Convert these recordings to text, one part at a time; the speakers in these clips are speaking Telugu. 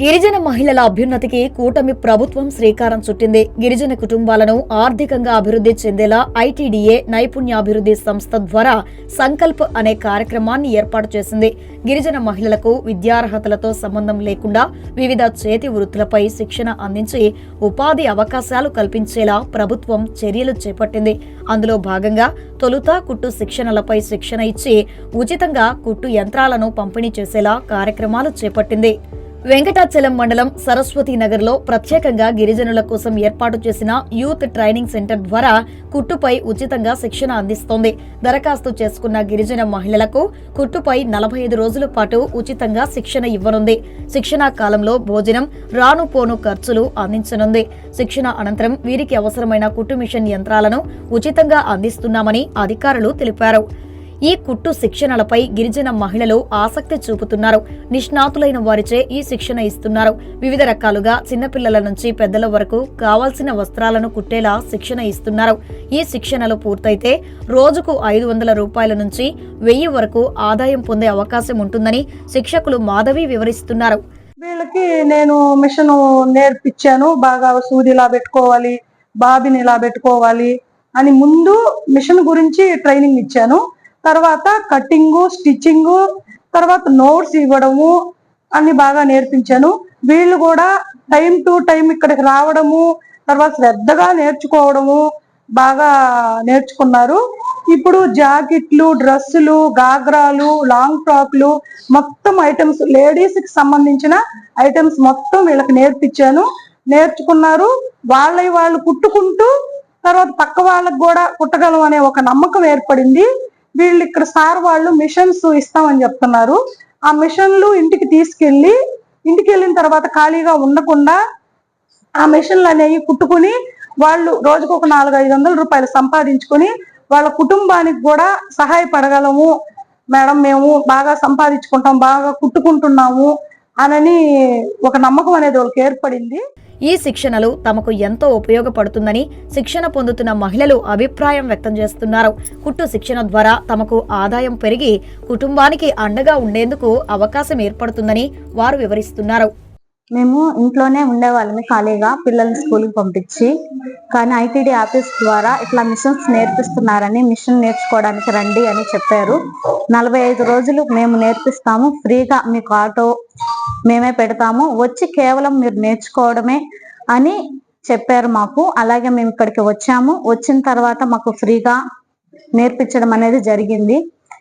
గిరిజన మహిళల అభ్యున్నతికి కూటమి ప్రభుత్వం శ్రీకారం చుట్టింది. గిరిజన కుటుంబాలను ఆర్థికంగా అభివృద్ధి చెందేలా ఐటీడీఏ నైపుణ్యాభివృద్ధి సంస్థ ద్వారా సంకల్ప్ అనే కార్యక్రమాన్ని ఏర్పాటు చేసింది. గిరిజన మహిళలకు విద్యార్హతలతో సంబంధం లేకుండా వివిధ చేతి వృత్తులపై శిక్షణ అందించి ఉపాధి అవకాశాలు కల్పించేలా ప్రభుత్వం చర్యలు చేపట్టింది. అందులో భాగంగా తొలుత కుట్టు శిక్షణలపై శిక్షణ ఇచ్చి ఉచితంగా కుట్టు యంత్రాలను పంపిణీ చేసేలా కార్యక్రమాలు చేపట్టింది. వెంకటాచలం మండలం సరస్వతి నగర్లో ప్రత్యేకంగా గిరిజనుల కోసం ఏర్పాటు చేసిన యూత్ ట్రైనింగ్ సెంటర్ ద్వారా కుట్టుపై ఉచితంగా శిక్షణ అందిస్తోంది. దరఖాస్తు చేసుకున్న గిరిజన మహిళలకు కుట్టుపై నలభై ఐదు రోజుల పాటు ఉచితంగా శిక్షణ ఇవ్వనుంది. శిక్షణా కాలంలో భోజనం రాను పోను ఖర్చులు అందించనుంది. శిక్షణ అనంతరం వీరికి అవసరమైన కుట్టు మిషన్ యంత్రాలను ఉచితంగా అందిస్తున్నామని అధికారులు తెలిపారు. ఈ కుట్టు శిక్షణలపై గిరిజన మహిళలు ఆసక్తి చూపుతున్నారు. నిష్ణాతులైన వారిచే ఈ శిక్షణ ఇస్తున్నారు. వివిధ రకాలుగా చిన్నపిల్లల నుంచి పెద్దల వరకు కావాల్సిన వస్త్రాలను కుట్టేలా శిక్షణ ఇస్తున్నారు. ఈ శిక్షణలు పూర్తయితే రోజుకు ఐదు వందల రూపాయల నుంచి వెయ్యి వరకు ఆదాయం పొందే అవకాశం ఉంటుందని శిక్షకులు మాధవి వివరిస్తున్నారు. వీళ్ళకి నేను మిషన్ నేర్పించాను. బాగా సూది ఇలా పెట్టుకోవాలి బాబిని ఇలా పెట్టుకోవాలి అని ముందు మిషన్ గురించి ట్రైనింగ్ ఇచ్చాను. తర్వాత కట్టింగు స్టిచ్చింగు తర్వాత నోట్స్ ఇవ్వడము అన్ని బాగా నేర్పించాను. వీళ్ళు కూడా టైం టు టైం ఇక్కడికి రావడము తర్వాత శ్రద్ధగా నేర్చుకోవడము బాగా నేర్చుకున్నారు. ఇప్పుడు జాకెట్లు డ్రెస్సులు గాగ్రాలు లాంగ్ టాప్లు మొత్తం ఐటమ్స్ లేడీస్కి సంబంధించిన ఐటమ్స్ మొత్తం వీళ్ళకి నేర్పించాను. నేర్చుకున్నారు. వాళ్ళవి వాళ్ళు కుట్టుకుంటూ తర్వాత పక్క వాళ్ళకు కూడా కుట్టగలం అనే ఒక నమ్మకం ఏర్పడింది. వీళ్ళు ఇక్కడ సార్ వాళ్ళు మిషన్స్ ఇస్తామని చెప్తున్నారు. ఆ మిషన్లు ఇంటికి తీసుకెళ్ళి ఇంటికి వెళ్ళిన తర్వాత ఖాళీగా ఉండకుండా ఆ మిషన్లు అనేవి కుట్టుకుని వాళ్ళు రోజుకు ఒక నాలుగు ఐదు వందల రూపాయలు సంపాదించుకొని వాళ్ళ కుటుంబానికి కూడా సహాయపడగలము. మేడం మేము బాగా సంపాదించుకుంటాం బాగా కుట్టుకుంటున్నాము అనని ఒక నమ్మకం అనేది వాళ్ళకి ఏర్పడింది. ఈ శిక్షణలు తమకు ఎంతో ఉపయోగపడుతుందని శిక్షణ పొందుతున్న మహిళలు అభిప్రాయం వ్యక్తం చేస్తున్నారు. కుట్టు శిక్షణ ద్వారా తమకు ఆదాయం పెరిగి కుటుంబానికి అండగా ఉండేందుకు అవకాశం ఏర్పడుతుందని వారు వివరిస్తున్నారు. మేము ఇంట్లోనే ఉండేవాళ్ళమి ఖాళీగా పిల్లల్ని స్కూల్కి పంపించి. కానీ ఐటీడీ ఆఫీస్ ద్వారా ఇట్లా మిషన్స్ నేర్పిస్తున్నారని మిషన్ నేర్చుకోవడానికి రండి అని చెప్పారు. నలభై ఐదు రోజులు మేము నేర్పిస్తాము ఫ్రీగా మీకు ఆటో మేమే పెడతాము వచ్చి కేవలం మీరు నేర్చుకోవడమే అని చెప్పారు మాకు. అలాగే మేము ఇక్కడికి వచ్చాము. వచ్చిన తర్వాత మాకు ఫ్రీగా నేర్పించడం అనేది జరిగింది.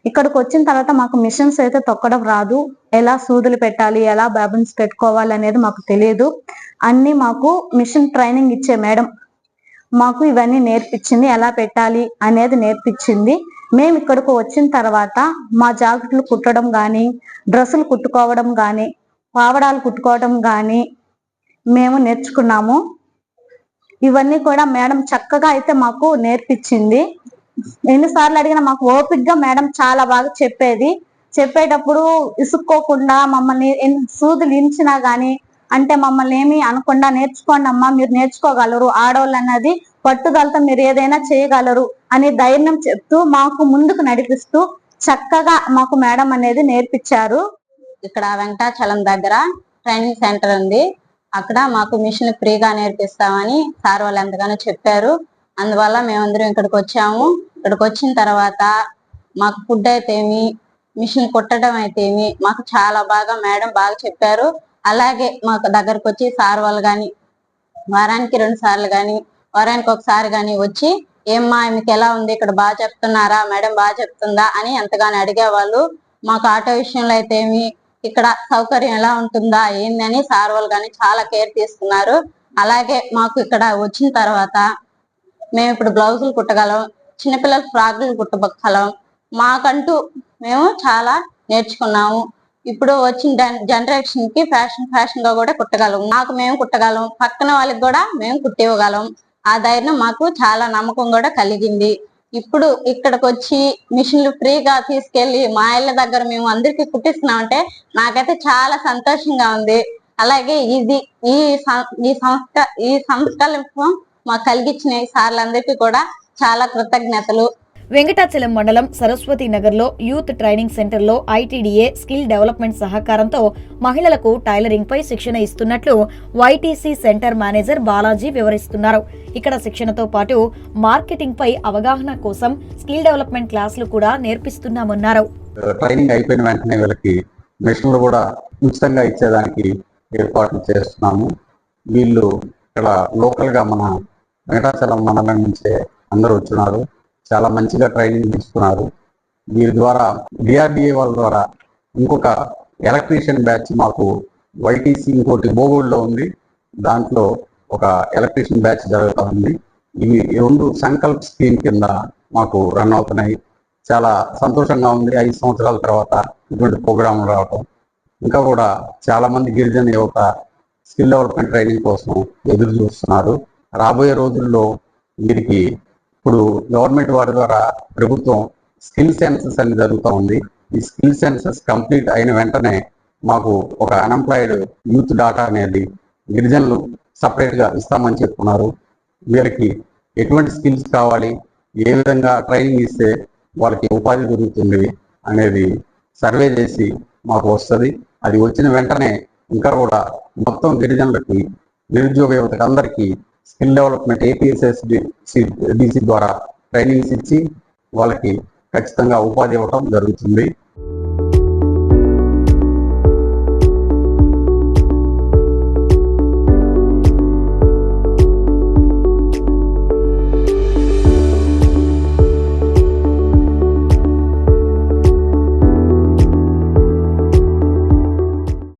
ఇక్కడికి వచ్చిన తర్వాత మాకు మిషన్స్ అయితే తొక్కడం రాదు. ఎలా సూదులు పెట్టాలి ఎలా బాబిన్స్ పెట్టుకోవాలి అనేది మాకు తెలియదు. అన్ని మాకు మిషన్ ట్రైనింగ్ ఇచ్చే మేడం మాకు ఇవన్నీ నేర్పించింది. ఎలా పెట్టాలి అనేది నేర్పించింది. మేము ఇక్కడికి వచ్చిన తర్వాత మా జాకెట్లు కుట్టడం కానీ డ్రెస్సులు కుట్టుకోవడం కానీ పావడాలు కుట్టుకోవడం కానీ మేము నేర్చుకున్నాము. ఇవన్నీ కూడా మేడం చక్కగా అయితే మాకు నేర్పించింది. ఎన్నిసార్లు అడిగినా మాకు ఓపిక్గా మేడం చాలా బాగా చెప్పేది. చెప్పేటప్పుడు ఇసుక్కోకుండా మమ్మల్ని సూదులు ఇంచినా కానీ అంటే మమ్మల్ని ఏమి అనకుండా నేర్చుకోండి అమ్మా మీరు నేర్చుకోగలరు. ఆడవాళ్ళు అన్నది పట్టుదలతో మీరు ఏదైనా చేయగలరు అని ధైర్యం చెప్తూ మాకు ముందుకు నడిపిస్తూ చక్కగా మాకు మేడం అనేది నేర్పించారు. ఇక్కడ వెంకటాచలం దగ్గర ట్రైనింగ్ సెంటర్ ఉంది. అక్కడ మాకు మిషన్ ఫ్రీగా నేర్పిస్తామని సార్ వాళ్ళు ఎంతగానో చెప్పారు. అందువల్ల మేమందరం ఇక్కడికి వచ్చాము. ఇక్కడికి వచ్చిన తర్వాత మాకు ఫుడ్ అయితేమి మిషన్ కుట్టడం అయితేమి మాకు చాలా బాగా మేడం బాగా చెప్పారు. అలాగే మాకు దగ్గరకు వచ్చి సార్ వాళ్ళు కానీ వారానికి రెండు సార్లు కానీ వారానికి ఒకసారి కానీ వచ్చి ఏమ్మా మీకు ఎలా ఉంది? ఇక్కడ బాగా చెప్తున్నారా? మేడం బాగా చెప్తుందా? అని ఎంతగానో అడిగేవాళ్ళు. మాకు ఆటో విషయంలో అయితే ఏమి ఇక్కడ సౌకర్యం ఎలా ఉంటుందా? ఏందని సార్ వాళ్ళు కానీ చాలా కేర్ తీసుకున్నారు. అలాగే మాకు ఇక్కడ వచ్చిన తర్వాత మేము ఇప్పుడు బ్లౌజులు కుట్టగలం చిన్నపిల్లల ఫ్రాకులు కుట్టగలం మాకంటూ మేము చాలా నేర్చుకున్నాము. ఇప్పుడు వచ్చిన జనరేషన్కి ఫ్యాషన్ ఫ్యాషన్గా కూడా కుట్టగలం. మాకు మేము కుట్టగలం. పక్కన వాళ్ళకి కూడా మేము కుట్టివ్వగలం. ఆ ధైర్యం మాకు చాలా నమ్మకం కూడా కలిగింది. ఇప్పుడు ఇక్కడికి వచ్చి మిషన్లు ఫ్రీగా తీసుకెళ్ళి మా ఇళ్ళ దగ్గర మేము అందరికి కుట్టిస్తున్నామంటే నాకైతే చాలా సంతోషంగా ఉంది. అలాగే ఇది ఈ సం- ఈ సంస్థ ఈ సంస్కల్పం మాకు కలిగించిన సార్లందరికీ కూడా చాలా కృతజ్ఞతలు. వెంకటాచలం మండలం సరస్వతి నగర్లో యూత్ ట్రైనింగ్ సెంటర్లో ఐటీడీఏ స్కిల్ డెవలప్మెంట్ సహకారంతో మహిళలకు టైలరింగ్ పై శిక్షణ ఇస్తున్నట్లు వైటీసీ సెంటర్ మేనేజర్ బాలాజీ వివరిస్తున్నారు. ఇక్కడ శిక్షణతో పాటు మార్కెటింగ్ పై అవగాహన కోసం స్కిల్ డెవలప్మెంట్ క్లాసులు కూడా నేర్పిస్తున్నామన్నారు. ట్రైనింగ్ అయిపోయిన వెంటనే వీళ్ళకి మిషన్లు కూడా ఉచితంగా ఇచ్చేదానికి ఏర్పాట్లు చేస్తున్నాము. వీళ్ళు ఇక్కడ లోకల్గా మన వెంకటాచలం మండలం నుంచే అందరూ వచ్చినారు. చాలా మంచిగా ట్రైనింగ్ తీసుకున్నారు. వీరి ద్వారా డిఆర్డిఏ వాళ్ళ ద్వారా ఇంకొక ఎలక్ట్రీషియన్ బ్యాచ్ మాకు వైటీసీ ఇంకోటి బోగోడ్లో ఉంది. దాంట్లో ఒక ఎలక్ట్రీషియన్ బ్యాచ్ జరుగుతూ ఉంది. ఇవి ఈ రెండు సంకల్ప్ స్కీమ్ కింద మాకు రన్ అవుతున్నాయి. చాలా సంతోషంగా ఉంది. ఐదు సంవత్సరాల తర్వాత ఇటువంటి ప్రోగ్రాం రావటం. ఇంకా కూడా చాలామంది గిరిజన యువత స్కిల్ డెవలప్మెంట్ ట్రైనింగ్ కోసం ఎదురు చూస్తున్నారు. రాబోయే రోజుల్లో వీరికి ఇప్పుడు గవర్నమెంట్ వారి ద్వారా ప్రభుత్వం స్కిల్ సెన్సెస్ అని జరుగుతూ ఉంది. ఈ స్కిల్ సెన్సెస్ కంప్లీట్ అయిన వెంటనే మాకు ఒక అన్ఎంప్లాయిడ్ యూత్ డాటా అనేది గిరిజనులు సపరేట్గా ఇస్తామని చెప్తున్నారు. వీరికి ఎటువంటి స్కిల్స్ కావాలి ఏ విధంగా ట్రైనింగ్ ఇస్తే వాళ్ళకి ఉపాధి దొరుకుతుంది అనేది సర్వే చేసి మాకు వస్తుంది. అది వచ్చిన వెంటనే ఇంకా కూడా మొత్తం గిరిజనులకి నిరుద్యోగ యువతకి అందరికీ స్కిల్ డెవలప్మెంట్ ఏపీఎస్ఎస్ డిసి ద్వారా ట్రైనింగ్స్ ఇచ్చి వాళ్ళకి ఖచ్చితంగా ఉపాధి ఇవ్వడం జరుగుతుంది.